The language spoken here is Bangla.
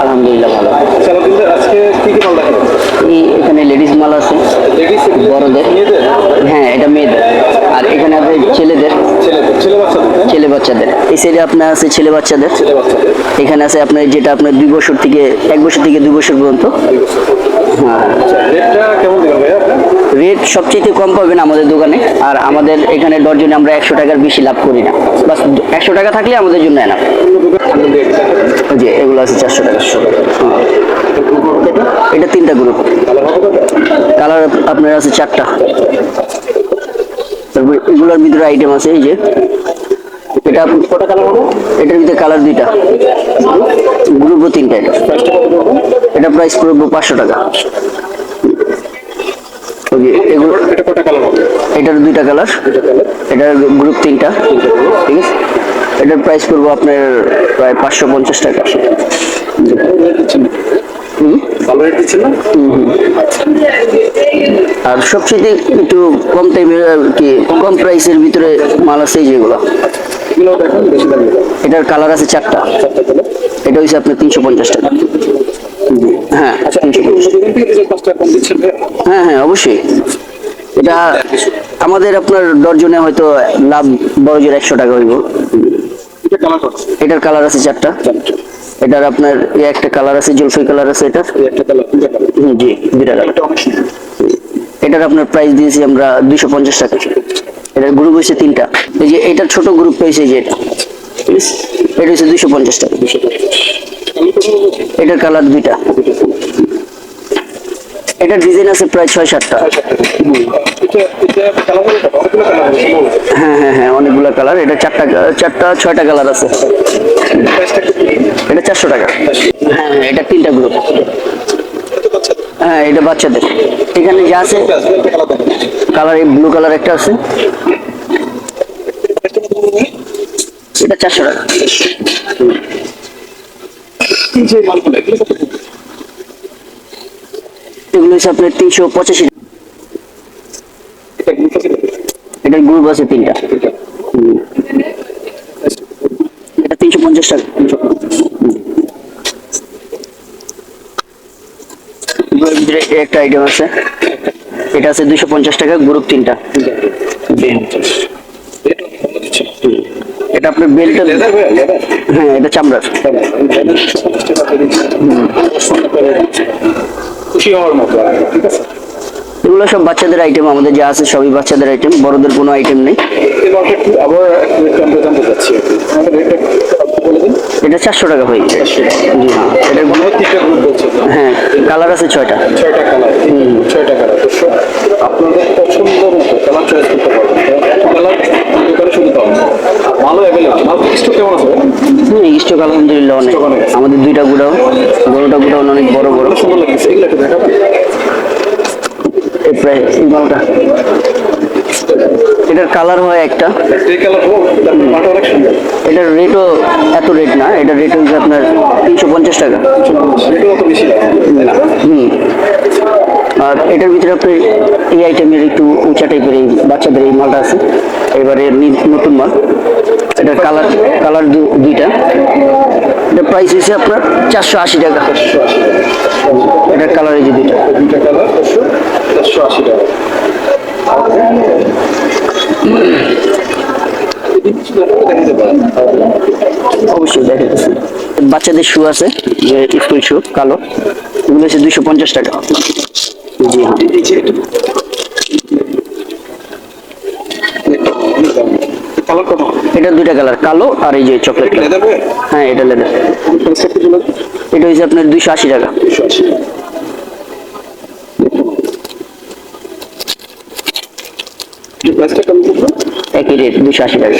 আলহামদুলিল্লাহ ভালো। আজকে কি কি মাল এখানে লেডিস মাল আছে। বড়দের। হ্যাঁ এটা মেয়েদের। আর এখানে আছে ছেলেদের। ছেলেদের। ছেলে বাচ্চাদের? বাচ্চাদের এই সাইডে আপনার আছে ছেলে বাচ্চাদের এখানে আছে আপনার যেটা আপনার দুই বছর থেকে, এক বছর থেকে দুই বছর পর্যন্ত। রেট সবচেয়ে কম পাবেন আমাদের দোকানে। আর আমাদের এখানে ডর্জনে আমরা একশো টাকার বেশি লাভ করি না। বাস একশো টাকা থাকলে আমাদের জন্য এনা যে এগুলো আছে চারশো টাকা। এটা তিনটা গ্রুপ কালার আপনার আছে চারটা। এগুলোর ভিতরে আইটেম আছে এই যে। এটা কটা কালার হবে? এটার ভিতরে কালার দুইটা। গ্রুপও তিনটা এটা। এটা প্রাইস পড়বে পাঁচশো টাকা। এগুলো এটা কটা কালার হবে? এটার দুইটা কালার এটার গ্রুপ তিনটা। ঠিক আছে? এটার প্রাইস পড়ব আপনার প্রায় পাঁচশো পঞ্চাশ টাকা। আর সবচেয়ে একটু কম টাইমের আর কি কম প্রাইসের ভিতরে মাল আছে যেগুলো। এগুলো দেখেন বেশি দাম এটার কালার আছে চারটা। চারটা কালার এটা হচ্ছে আপনার তিনশো পঞ্চাশ টাকা। হ্যাঁ আচ্ছা হ্যাঁ হ্যাঁ অবশ্যই। এটা আমাদের আপনার ডর্জনে হয়তো লাভ বড় জোর একশো টাকা হইব। এটার কালার আছে চারটা। এটার আপনার একটা কালার আছে জলফাই কালার আছে এটার। কালার দুটা কালার জি এটার আপনার প্রাইস দিয়েছি আমরা দুইশো পঞ্চাশ টাকা। এটার গ্রুপ হয়েছে তিনটা। এই যে এটা ছোট গ্রুপ পেয়েছে যে এটা। এটা হচ্ছে পঞ্চাশ টাকা। দুশো পঞ্চাশ। কালার এটার কালার দুইটা। এটার ডিজাইন আছে প্রায় ছয় সাতটা এটা এটা হ্যাঁ হ্যাঁ হ্যাঁ অনেকগুলো কালার এটা চারটা চারটা ছয়টা কালার আছে। এটা চারশো টাকা। হ্যাঁ হ্যাঁ এটা তিনটা গ্রুপ হ্যাঁ এটা বাচ্চাদের। এখানে যা আছে কালার এই ব্লু কালার একটা আছে প্রাইসটা কত পড়বে এটা চারশো টাকা। এগুলো হচ্ছে আপনার তিনশো পঁচাশি এটা গ্রুপ আছে তিনটা। এটা তিনশো পঞ্চাশ টাকা। একটা আইটেম আছে। এটা আছে দুইশো পঞ্চাশ টাকা গ্রুপ তিনটা। আপনার ভাইয়া লেদার হ্যাঁ এটা চামড়ার। খুশি হওয়ার মতো ঠিক আছে? এগুলো সব বাচ্চাদের আইটেম আমাদের যা আছে সবই বাচ্চাদের আইটেম বড়দের কোনো আইটেম নেই। আবার আমরা জানতে চাচ্ছি এটা চারশো টাকা হয়ে গেছে। জি হ্যাঁ এটার হ্যাঁ কালার আছে ছয়টা। ছয়টা কালার ছয়টা কালার স্টক আলহামদুলিল্লাহ অনেক। আমাদের দুইটা গুড়াও বড়টা গুড়াও অনেক বড় বড়। সুন্দর লাগছে এগুলো একটু দেখাবেন এই প্রায় এই মালটা এটার কালার হয় একটা। এটার রেটও এত রেট না এটার রেট হচ্ছে আপনার তিনশো পঞ্চাশ টাকা। হুম। আর এটার ভিতরে আপনি এই আইটেমের একটু উঁচা টাইপের এই বাচ্চাদের এই মালটা আছে। এবারে নতুন মাল। এটার কালার কালার দুইটা। এটা প্রাইস হচ্ছে আপনার চারশো আশি টাকা। এটার কালার এই যে দুইটা। অবশ্যই বাচ্চাদের শু আছে, যে স্কুল শু কালো। এগুলো হচ্ছে দুইশো পঞ্চাশ টাকা। জি হ্যাঁ কালার এটা দুইটা কালার কালো আর এই যে চকলেট কালার। হ্যাঁ এটা লেদার এটা হচ্ছে আপনার দুইশো আশি টাকা। দুশো একই রেট দুশো আশি টাকা।